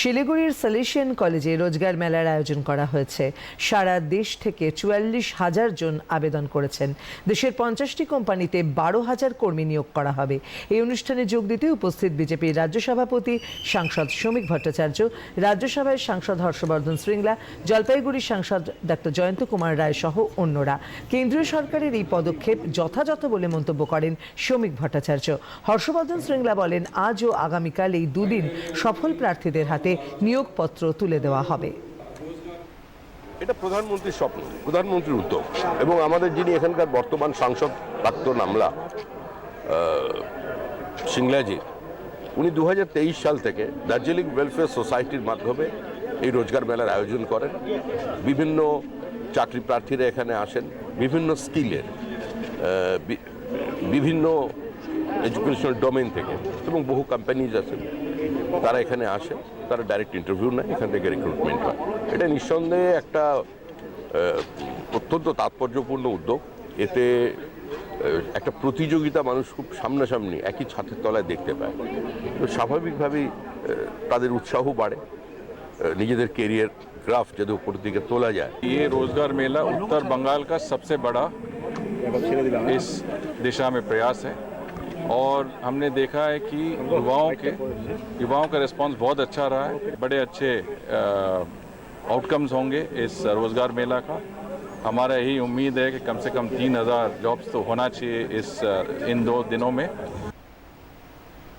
শিলিগুড়ির সালিশিয়ান কলেজে রোজগার মেলার আয়োজন করা হয়েছে। সারা দেশ থেকে চুয়াল্লিশ হাজার জন আবেদন করেছেন। দেশের পঞ্চাশটি কোম্পানিতে বারো হাজার কর্মী নিয়োগ করা হবে। এই অনুষ্ঠানে যোগ দিতে উপস্থিত বিজেপির রাজ্য সভাপতি, সাংসদ শ্রমিক ভট্টাচার্য রাজ্যসভায় সাংসদ হর্ষবর্ধন শ্রীংলা জলপাইগুড়ির সাংসদ ডাক্তার জয়ন্ত কুমার রায় সহ অন্যরা। কেন্দ্রীয় সরকারের এই পদক্ষেপ যথাযথ বলে মন্তব্য করেন শ্রমিক ভট্টাচার্য। হর্ষবর্ধন শ্রীংলা বলেন আজ ও আগামীকাল এই দুদিন সফল প্রার্থীদের হাতে নিয়োগপত্র তুলে দেওয়া হবে। এটা প্রধানমন্ত্রীর স্বপ্ন, প্রধানমন্ত্রীর উদ্যোগ। এবং আমাদের যিনি এখানকার বর্তমান সাংসদ প্রাক্তন আমলা সিংলাজি, উনি দু হাজার তেইশ সাল থেকে দার্জিলিং ওয়েলফেয়ার সোসাইটির মাধ্যমে এই রোজগার মেলার আয়োজন করেন। বিভিন্ন চাকরি প্রার্থীরা এখানে আসেন, বিভিন্ন স্কিলের বিভিন্ন এডুকেশনাল ডোমেন থেকে এবং বহু কোম্পানিজ আছেন। তারা এখানে আসে তারা ডাইরেক্ট ইন্টারভিউ নেয় এখান থেকে রিক্রুটমেন্ট হয় এটা নিঃসন্দেহে একটা আহ, অত্যন্ত তাৎপর্যপূর্ণ উদ্যোগ এতে আহ, একটা প্রতিযোগিতা মানুষ খুব সামনাসামনি একই ছাদের তলায় দেখতে পায় তো স্বাভাবিকভাবেই আহ, তাদের উৎসাহ বাড়ে আহ, নিজেদের কেরিয়ার গ্রাফ যদি উপরের দিকে তোলা যায় ये रोजगार मेला उत्तर बंगाल का सबसे बड़ा इस दिशा में प्रयास है और हमने देखा है कि युवाओं के युवाओं का रिस्पांस बहुत अच्छा रहा है। बड़े अच्छे आउटकम्स होंगे इस रोज़गार मेला का। हमारा यही उम्मीद है कि कम से कम तीन हज़ार जॉब्स तो होना चाहिए इस इन दो दिनों में।